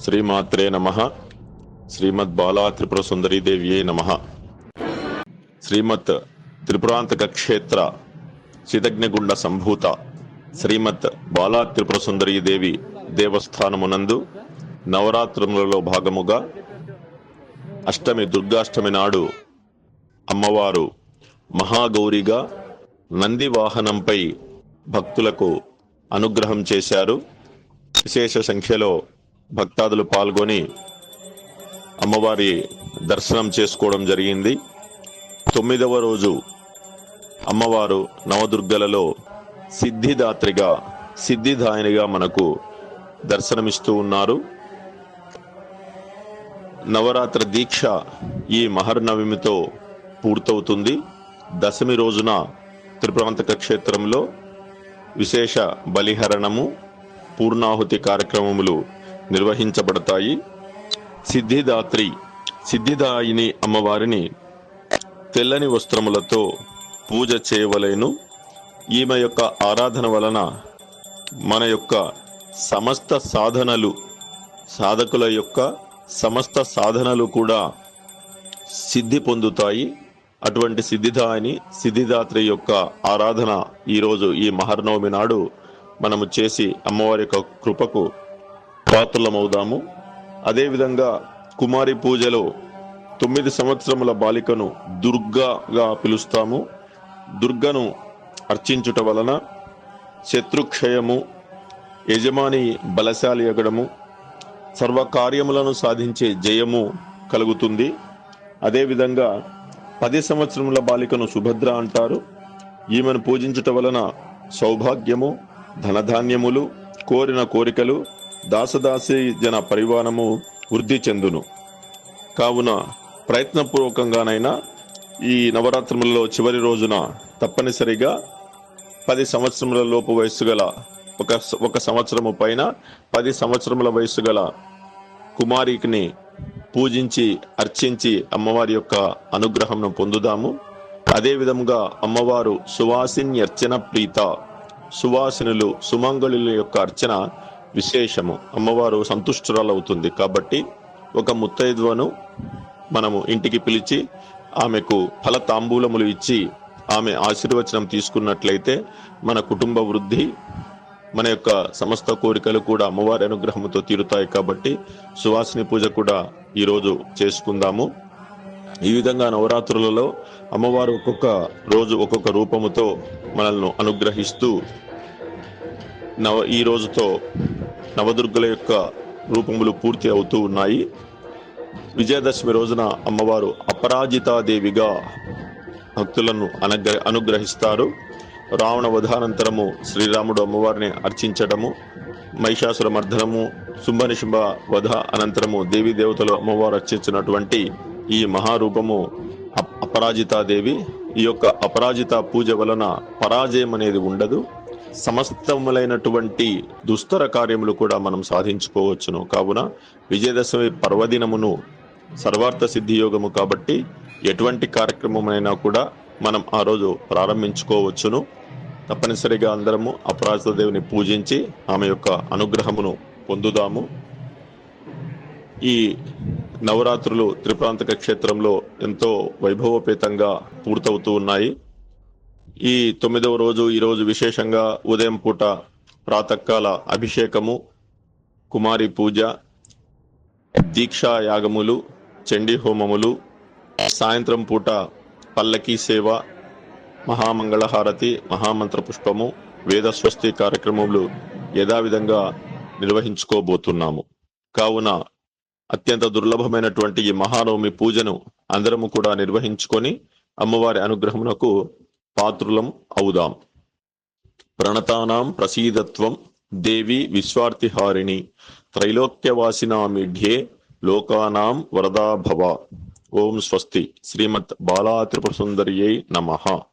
శ్రీమాత్రే నమ. శ్రీమద్ బాలా త్రిపుర సుందరీదేవ్యే నమ. శ్రీమత్ త్రిపురాంతక క్షేత్ర చిదగ్నిగుండ సంభూత శ్రీమత్ బాలా త్రిపుర సుందరీదేవి దేవస్థానమునందు నవరాత్రములలో భాగముగా అష్టమి దుర్గాష్టమి నాడు అమ్మవారు మహాగౌరిగా నంది వాహనంపై భక్తులకు అనుగ్రహం చేశారు. విశేష సంఖ్యలో భక్తాదులు పాల్గొని అమ్మవారి దర్శనం చేసుకోవడం జరిగింది. తొమ్మిదవ రోజు అమ్మవారు నవదుర్గలలో సిద్ధిదాత్రిగా సిద్ధిదాయనిగా మనకు దర్శనమిస్తూ ఉన్నారు. నవరాత్రి దీక్ష ఈ మహర్నవమితో పూర్తవుతుంది. దశమి రోజున త్రిప్రాంతక క్షేత్రంలో విశేష బలిహరణము పూర్ణాహుతి కార్యక్రమములు నిర్వహించబడతాయి. సిద్ధిదాత్రి సిద్ధిదాయిని అమ్మవారిని తెల్లని వస్త్రములతో పూజ చేయవలేను. ఈమె యొక్క ఆరాధన వలన మన యొక్క సమస్త సాధనలు సాధకుల యొక్క సమస్త సాధనలు కూడా సిద్ధి పొందుతాయి. అటువంటి సిద్ధిదాయని సిద్ధిదాత్రి యొక్క ఆరాధన ఈరోజు ఈ మహర్నవమి నాడు మనము చేసి అమ్మవారి యొక్క కృపకు పాత్రలమవుదాము అదేవిధంగా కుమారి పూజలో తొమ్మిది సంవత్సరముల బాలికను దుర్గాగా పిలుస్తాము. దుర్గను అర్చించుట వలన శత్రుక్షయము యజమాని బలశాలి ఎగడము సర్వకార్యములను సాధించే జయము కలుగుతుంది. అదేవిధంగా పది సంవత్సరముల బాలికను సుభద్ర అంటారు. ఈమెను పూజించుట వలన సౌభాగ్యము ధనధాన్యములు కోరిన కోరికలు దాసదాసి జన పరివారము వృద్ధి చెందును. కావున ప్రయత్నపూర్వకంగానైనా ఈ నవరాత్రములలో చివరి రోజున తప్పనిసరిగా పది సంవత్సరముల లోపు వయస్సు గల ఒక ఒక సంవత్సరము పైన పది సంవత్సరముల వయస్సు గల కుమారికిని పూజించి అర్చించి అమ్మవారి యొక్క అనుగ్రహంను పొందుదాము. అదే విధముగా అమ్మవారు సువాసిని అర్చన ప్రీత సువాసినులు సుమంగళుల యొక్క అర్చన విశేషము. అమ్మవారు సంతుష్టురాలవుతుంది కాబట్టి ఒక ముత్తైదువను మనము ఇంటికి పిలిచి ఆమెకు ఫల తాంబూలములు ఇచ్చి ఆమె ఆశీర్వచనం తీసుకున్నట్లయితే మన కుటుంబ వృద్ధి మన యొక్క సమస్త కోరికలు కూడా అమ్మవారి అనుగ్రహంతో తీరుతాయి కాబట్టి సువాసిని పూజ కూడా ఈరోజు చేసుకుందాము. ఈ విధంగా నవరాత్రులలో అమ్మవారు ఒక్కొక్క రోజు ఒక్కొక్క రూపముతో మనల్ని అనుగ్రహిస్తూ నవ ఈ రోజుతో నవదుర్గల యొక్క రూపములు పూర్తి అవుతూ ఉన్నాయి. విజయదశమి రోజున అమ్మవారు అపరాజితాదేవిగా భక్తులను అనగ్ర అనుగ్రహిస్తారు. రావణ వధానంతరము శ్రీరాముడు అమ్మవారిని అర్చించడము మహిషాసుర మర్దనము శుంభనిశుంభ వధ అనంతరము దేవీ దేవతలు అమ్మవారు అర్చించినటువంటి ఈ మహారూపము అప్- అపరాజితాదేవి. ఈ యొక్క అపరాజిత పూజ వలన పరాజయం అనేది ఉండదు. సమస్తములైనటువంటి దుస్తర కార్యములు కూడా మనం సాధించుకోవచ్చును. కావున విజయదశమి పర్వదినమును సర్వార్థ సిద్ధి యోగము కాబట్టి ఎటువంటి కార్యక్రమమైనా కూడా మనం ఆ రోజు ప్రారంభించుకోవచ్చును. తప్పనిసరిగా అందరము అపరాజిత దేవిని పూజించి ఆమె యొక్క అనుగ్రహమును పొందుదాము. ఈ నవరాత్రులు త్రిప్రాంతక క్షేత్రంలో ఎంతో వైభవోపేతంగా పూర్తవుతూ ఉన్నాయి. ఈ తొమ్మిదవ రోజు ఈరోజు విశేషంగా ఉదయం పూట ప్రాతకాల అభిషేకము కుమారి పూజ దీక్షా యాగములు చండీ హోమములు సాయంత్రం పూట పల్లకీ సేవ మహామంగళహారతి మహామంత్ర పుష్పము వేద స్వస్తి కార్యక్రమములు యథావిధంగా నిర్వహించుకోబోతున్నాము. కావున అత్యంత దుర్లభమైనటువంటి ఈ మహానవమి పూజను అందరము కూడా నిర్వహించుకొని అమ్మవారి అనుగ్రహమునకు పాత్రులం అవుదాం. ప్రణతానాం ప్రసీదత్వం దేవి విశ్వార్థిహారిణి త్రైలోక్యవాసినామిఢ్యే లోకానాం వరదాభవ. ఓం స్వస్తి. శ్రీమత్ బాలా త్రిపుర సుందర్యై నమః.